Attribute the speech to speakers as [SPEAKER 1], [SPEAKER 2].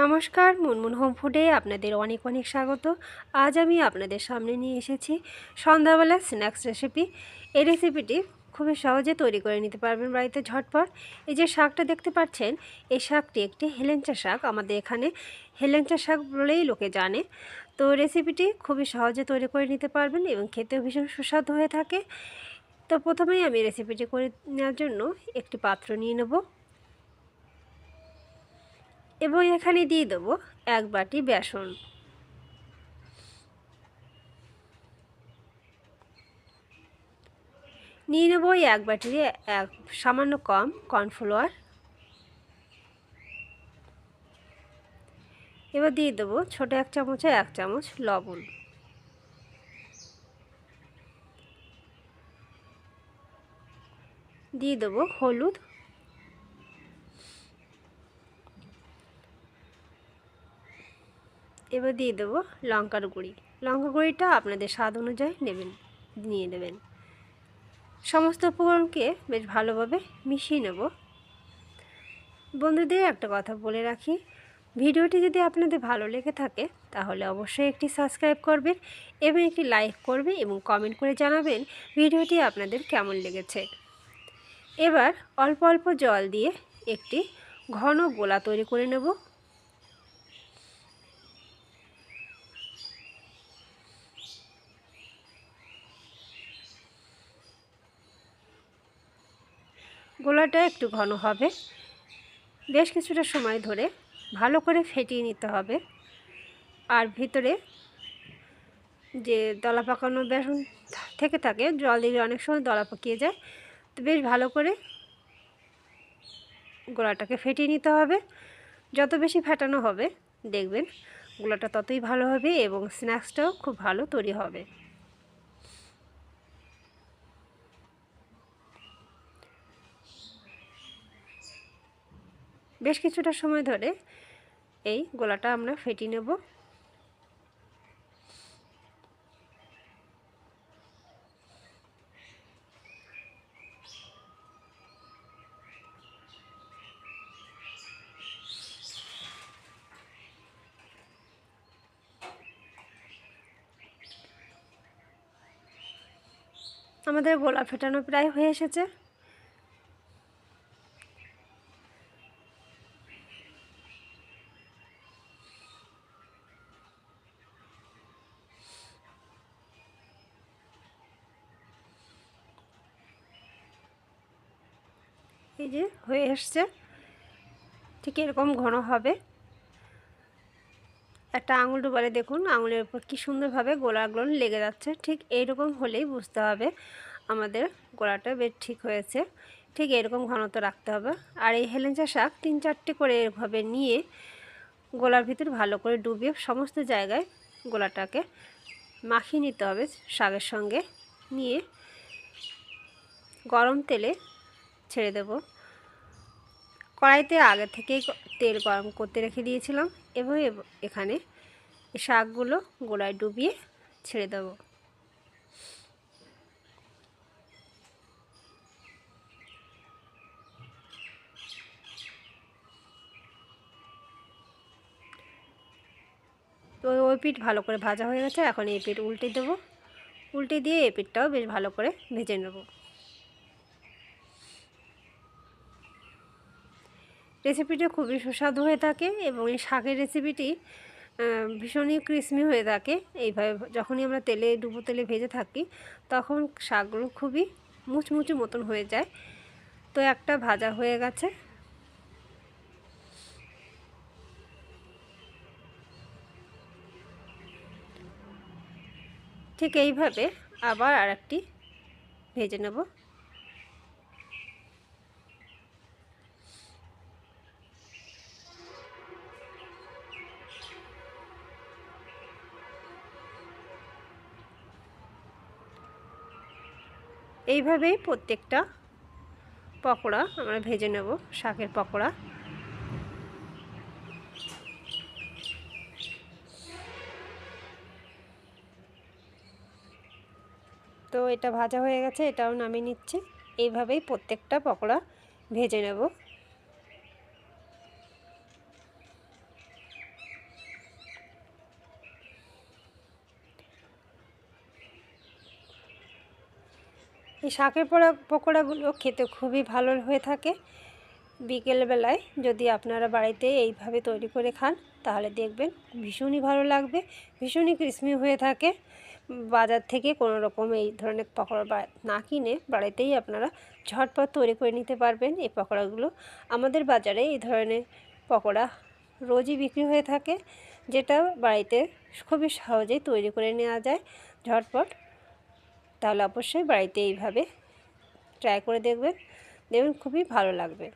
[SPEAKER 1] নমস্কার, মুনমুন হোম ফুডে আপনাদের অনেক অনেক স্বাগত। আজ আমি আপনাদের সামনে নিয়ে এসেছি সন্ধ্যাবেলা স্ন্যাক্স রেসিপি। এই রেসিপিটি খুবই সহজে তৈরি করে নিতে পারবেন বাড়িতে ঝটপট। এই যে শাকটা দেখতে পাচ্ছেন, এই শাকটি একটি হেলেঞ্চা শাক। আমাদের এখানে হেলেঞ্চা শাক বলেই লোকে জানে। তো রেসিপিটি খুবই সহজে তৈরি করে নিতে পারবেন এবং খেতেও ভীষণ সুস্বাদু হয়ে থাকে। তো প্রথমেই আমি রেসিপিটি করে নেওয়ার জন্য একটি পাত্র নিয়ে নেব। এবং এখানে দিয়ে দেবো এক বাটি বেসন। নিয়ে নেব এক বাটির এক, সামান্য কম কর্নফ্লাওয়ার। এবার দিয়ে দেবো ছোটো এক চামচে, এক চামচ লবণ। দিয়ে দেবো হলুদ এবার দিয়ে দেবো লঙ্কার গুঁড়ি। লঙ্কা গুঁড়িটা আপনাদের স্বাদ অনুযায়ী নেবেন, নিয়ে নেবেন। সমস্ত উপকরণকে বেশ ভালোভাবে মিশিয়ে নেব। বন্ধুদের একটা কথা বলে রাখি, ভিডিওটি যদি আপনাদের ভালো লেগে থাকে, তাহলে অবশ্যই একটি সাবস্ক্রাইব করবেন এবং একটি লাইক করবে এবং কমেন্ট করে জানাবেন ভিডিওটি আপনাদের কেমন লেগেছে। এবার অল্প অল্প জল দিয়ে একটি ঘন গোলা তৈরি করে নেব। গোলাটা একটু ঘন হবে। বেশ কিছুটা সময় ধরে ভালো করে ফেটিয়ে নিতে হবে। আর ভিতরে যে দলা পাকানো বেসন থেকে থাকে, জল দিলে অনেক সময় দলা পাকিয়ে যায়। তো বেশ ভালো করে গোলাটাকে ফেটিয়ে নিতে হবে। যত বেশি ফেটানো হবে, দেখবেন গোলাটা ততই ভালো হবে এবং স্ন্যাক্সটাও খুব ভালো তৈরি হবে। বেশ কিছুটা সময় ধরে এই গোলাটা আমরা ফেটিয়ে নেব। আমাদের গোলা ফেটানো প্রায় হয়ে এসেছে। এই যে হয়ে এসছে। ঠিক এরকম ঘন হবে। একটা আঙুল ডুবালে দেখুন, আঙুলের উপর কী সুন্দরভাবে গোলাগুলো লেগে যাচ্ছে। ঠিক এইরকম হলেই বুঝতে হবে আমাদের গোলাটা বেশ ঠিক হয়েছে। ঠিক এরকম ঘনত্ব রাখতে হবে। আর এই হেলেঞ্চা শাক তিন চারটে করে এভাবে নিয়ে গোলার ভিতর ভালো করে ডুবিয়ে সমস্ত জায়গায় গোলাটাকে মাখিয়ে নিতে হবে শাকের সঙ্গে। নিয়ে গরম তেলে ছেড়ে দেব। কড়াইতে আগে থেকেই তেল গরম করতে রেখে দিয়েছিলাম এবং এখানে শাকগুলো গোড়ায় ডুবিয়ে ছেড়ে দেব। তো ওই পিঠ ভালো করে ভাজা হয়ে গেছে, এখন এই পিঠ উল্টে দেবো। উল্টে দিয়ে এই পিঠটাও বেশ ভালো করে ভেজে নেব। রেসিপিটা খুবই সুস্বাদু হয়ে থাকে এবং এই শাকের রেসিপিটি ভীষণই ক্রিসমি হয়ে থাকে। এইভাবে যখনই আমরা তেলে, ডুবো তেলে ভেজে থাকি, তখন শাকগুলো খুবই মুচমুচি মতন হয়ে যায়। তো একটা ভাজা হয়ে গেছে। ঠিক এইভাবে আবার আর একটি ভেজে নেব। এইভাবেই প্রত্যেকটা পকোড়া আমরা ভেজে নেব, শাকের পকোড়া। তো এটা ভাজা হয়ে গেছে, এটাও নামিয়ে নিচ্ছে। এইভাবেই প্রত্যেকটা পকোড়া ভেজে নেব। এই শাকের পোড়া পকোড়াগুলো খেতে খুবই ভালো হয়ে থাকে। বিকেলবেলায় যদি আপনারা বাড়িতে এইভাবে তৈরি করে খান, তাহলে দেখবেন ভীষণই ভালো লাগবে, ভীষণই ক্রিসমি হয়ে থাকে। বাজার থেকে কোনো রকম এই ধরনের পকোড়া না কিনে বাড়িতেই আপনারা ঝটপট তৈরি করে নিতে পারবেন এই পকোড়াগুলো। আমাদের বাজারে এই ধরনের পকোড়া রোজই বিক্রি হয়ে থাকে, যেটা বাড়িতে খুবই সহজেই তৈরি করে নেওয়া যায়। ঝটপট তাহলে অবশ্যই বাড়িতে এইভাবে ট্রাই করে দেখবেন। দেখবেন খুবই ভালো লাগবে।